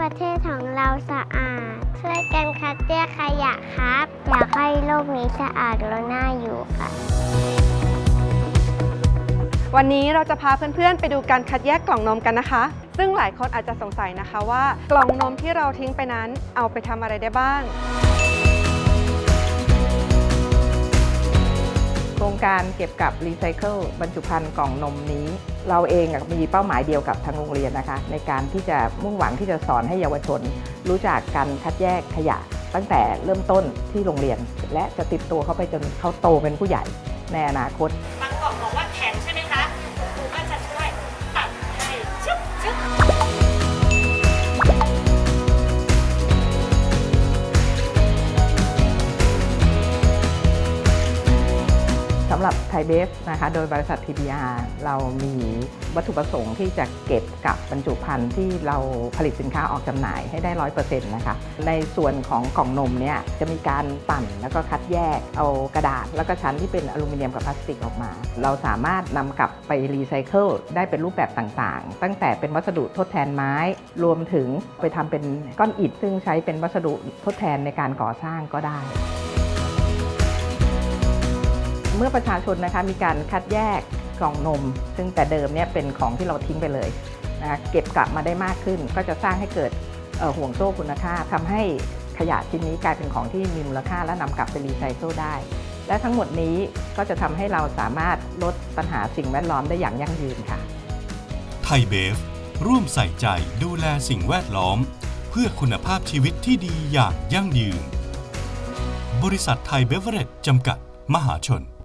ประเทศของเราสะอาด ช่วยกันคัดแยกขยะครับ อยากให้โลกนี้สะอาดและน่าอยู่ค่ะ วันนี้เราจะพาเพื่อนๆ ไปดูการคัดแยกกล่องนมกันนะคะ ซึ่งหลายคนอาจจะสงสัยนะคะว่า กล่องนมที่เราทิ้งไปนั้นเอาไปทำอะไรได้บ้าง รงการเก็บกับรีไซเคิลบรรจุภัณฑ์กล่องนมนี้ เราเองมีเป้าหมายเดียวกับทางโรงเรียนนะคะ ในการที่จะมุ่งหวังที่จะสอนให้เยาวชน รู้จักการคัดแยกขยะ ตั้งแต่เริ่มต้นที่โรงเรียน และจะติดตัวเขาไปจนเขาโตเป็นผู้ใหญ่ในอนาคตำหรับไทยเบฟนะคะ โดยบริษัท TBR เรามีวัตถุประสงค์ที่จะเก็บกับบรรจุภัณฑ์ที่เราผลิตสินค้าออกจำหน่ายให้ได้ร้อยเปอร์เซ็นต์นะคะ ในส่วนของกล่องนมเนี่ยจะมีการปั่นแล้วก็คัดแยกเอากระดาษ แล้วก็ชั้นที่เป็นอลูมิเนียมกับพลาสติกออกมา เราสามารถนำกลับไปรีไซเคิลได้เป็นรูปแบบต่างๆ ตั้งแต่เป็นวัสดุทดแทนไม้ รวมถึงไปทำเป็นก้อนอิฐซึ่งใช้เป็นวัสดุทดแทนในการก่อสร้างก็ได้ เมื่อประชาชนนะคะมีการคัดแยกกล่องนม ซึ่งแต่เดิมเนี่ยเป็นของที่เราทิ้งไปเลยนะะเก็บกลับมาได้มากขึ้น ก็จะสร้างให้เกิดห่วงโซ่คุณค่าทำให้ขยะชิ้นนี้กลายเป็นของที่มีมูลค่าและนำกลับไปรีไซเคิลได้ และทั้งหมดนี้ก็จะทำให้เราสามารถลดปัญหาสิ่งแวดล้อมได้อย่างยั่งยืนค่ะไทยเบฟร่วมใส่ใจดูแลสิ่งแวดล้อม เพื่อคุณภาพชีวิตที่ดีอย่างยั่งยืน บริษัทไทยเบเวอเรจจำกัด มหาชน